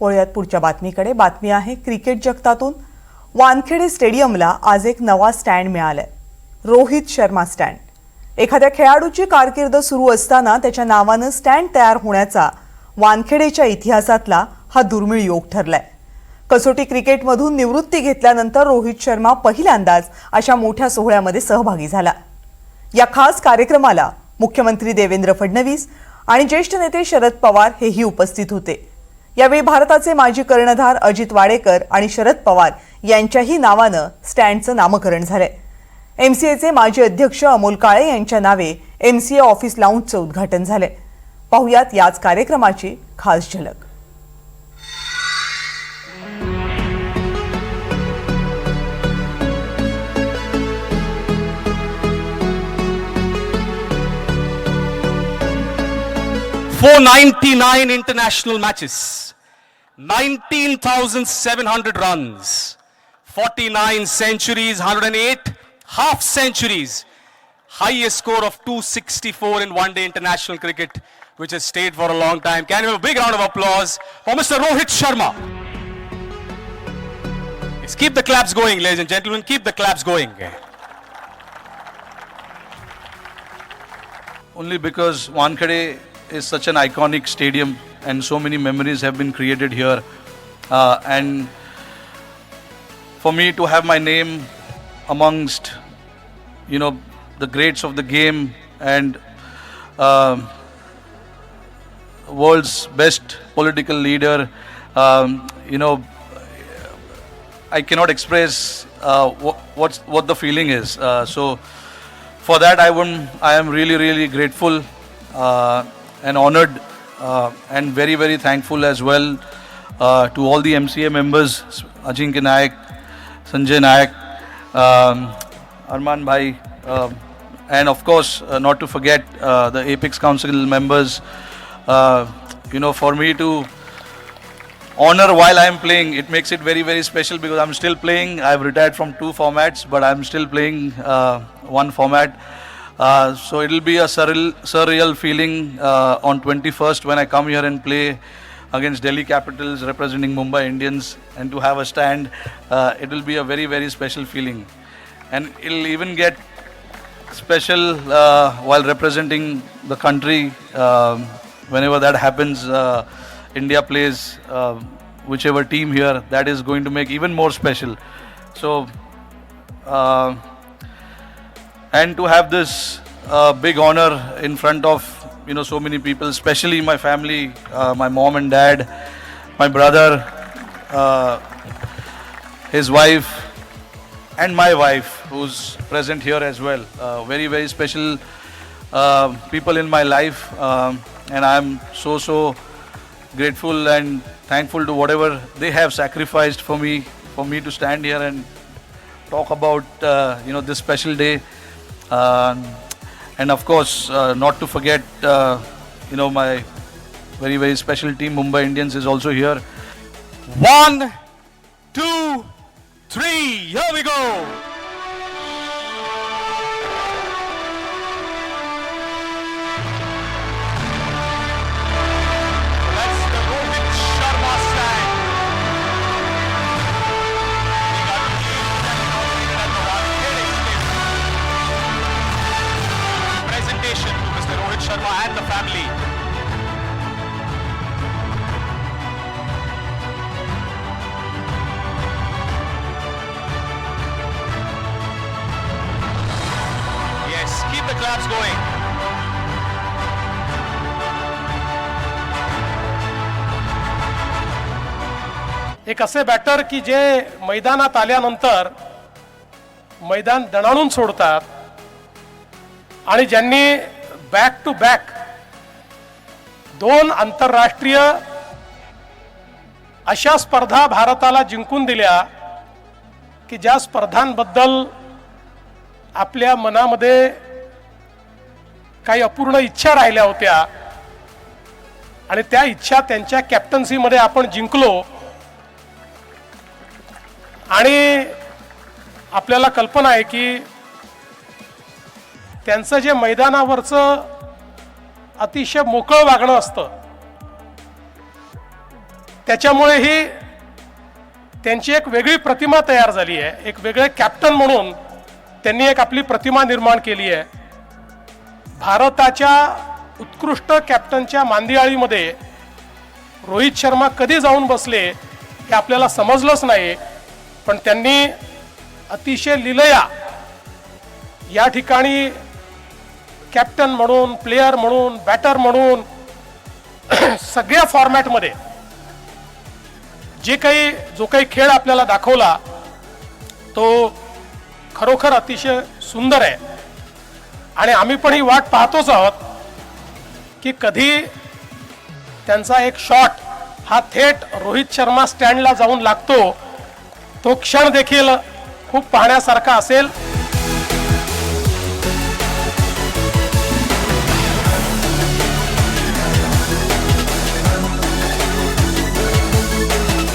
वळूयात पुढच्या बातमीकडे. बातमी आहे क्रिकेट जगतातून वानखेडे स्टेडियमला आज एक नवा स्टँड मिळालाय. रोहित शर्मा स्टँड. एखाद्या खेळाडूची कारकीर्द सुरू असताना त्याच्या नावानं स्टँड तयार होण्याचा वानखेडेच्या इतिहासातला हा दुर्मिळ योग ठरलाय. कसोटी क्रिकेटमधून निवृत्ती घेतल्यानंतर रोहित शर्मा पहिल्यांदाच अशा मोठ्या सोहळ्यामध्ये सहभागी झाला. या खास कार्यक्रमाला मुख्यमंत्री देवेंद्र फडणवीस आणि ज्येष्ठ नेते शरद पवार हेही उपस्थित होते. यावेळी भारताचे माजी कर्णधार अजित वाडेकर आणि शरद पवार यांच्याही नावानं स्टँडचं नामकरण झालंय. एमसीएचे माजी अध्यक्ष अमोल काळे यांच्या नावे एमसीए ऑफिस लाऊंजचं उद्घाटन झालंय. पाहुयात याच कार्यक्रमाची खास झलक. Four ninety nine international matches 19,700 runs, 49 centuries, 108 half centuries, highest score of 264 in one day international cricket, which has stayed for a long time. Can we have a big round of applause for Mr. Rohit Sharma? Let's keep the claps going, ladies and gentlemen, keep the claps going. Only because Wankhede is such an iconic stadium and so many memories have been created here. Uh, and for me to have my name amongst, you know, the greats of the game and um world's best political leader, um, you know, I cannot express uh, what, what the feeling is. Uh, so for that I, wouldn't, I am really, really grateful uh, and honored uh, and very, very thankful as well uh, to all the MCA members, Ajinkya Nayak, Sanjay Nayak, um, Arman Bhai, uh, and of course, uh, not to forget uh, the Apex Council members. Uh, you know, for me to honor while I'm playing. It makes it very, very special because I'm still playing. I've retired from two formats, but I'm still playing uh, one format. Uh, so it'll be a surreal, surreal feeling uh, on 21st when I come here and play against Delhi Capitals representing Mumbai Indians and to have a stand. Uh, it will be a very, very special feeling. And it'll even get special uh, while representing the country. Um whenever that happens, uh, India plays uh, whichever team here. That is going to make even more special. So, uh, and to have this uh, big honor in front of you know so many people, especially my family, uh, my mom and dad, my brother, uh, his wife, and my wife, who's present here as well. Uh, very, very special uh, people in my life, um, and I'm so, so grateful and thankful to whatever they have sacrificed for me, for me to stand here and talk about uh, you know this special day. Um and of course, uh, not to forget, uh, you know, my very, very special team, Mumbai Indians, is also here. One, two, three. Here we go. The claps going. एक असे batter की जे मैदानात आल्यानंतर मैदान दणाणून सोडतात आणि ज्यांनी बॅक टू बॅक दोन आंतरराष्ट्रीय अशा स्पर्धा भारताला जिंकून दिल्या की ज्या स्पर्धांबद्दल आपल्या मनामध्ये काही अपूर्ण इच्छा राहिल्या होत्या. आणि त्या इच्छा त्यांच्या कॅप्टन्सीमध्ये आपण जिंकलो. आणि आपल्याला कल्पना आहे की त्यांचं जे मैदानावरचं अतिशय मोकळं वागणं असतं. त्याच्यामुळे ही त्यांची एक वेगळी प्रतिमा तयार झाली आहे. एक वेगळे कॅप्टन म्हणून त्यांनी एक आपली प्रतिमा निर्माण केली आहे. भारताच्या उत्कृष्ट कॅप्टनच्या मांदियाळीमध्ये रोहित शर्मा कधी जाऊन बसले हे आपल्याला समजलंच नाही पण त्यांनी अतिशय लिलया या ठिकाणी कॅप्टन म्हणून प्लेयर म्हणून बॅटर म्हणून सगळ्या फॉर्मॅटमध्ये जे काही जो काही खेळ आपल्याला दाखवला तो खरोखर अतिशय सुंदर आहे. आणि आम्ही पण ही वाट पाहतोच आहोत की कधी त्यांचा एक शॉट हा थेट रोहित शर्मा स्टँडला जाऊन लागतो. तो क्षण देखील खूप पाहण्यासारखा असेल.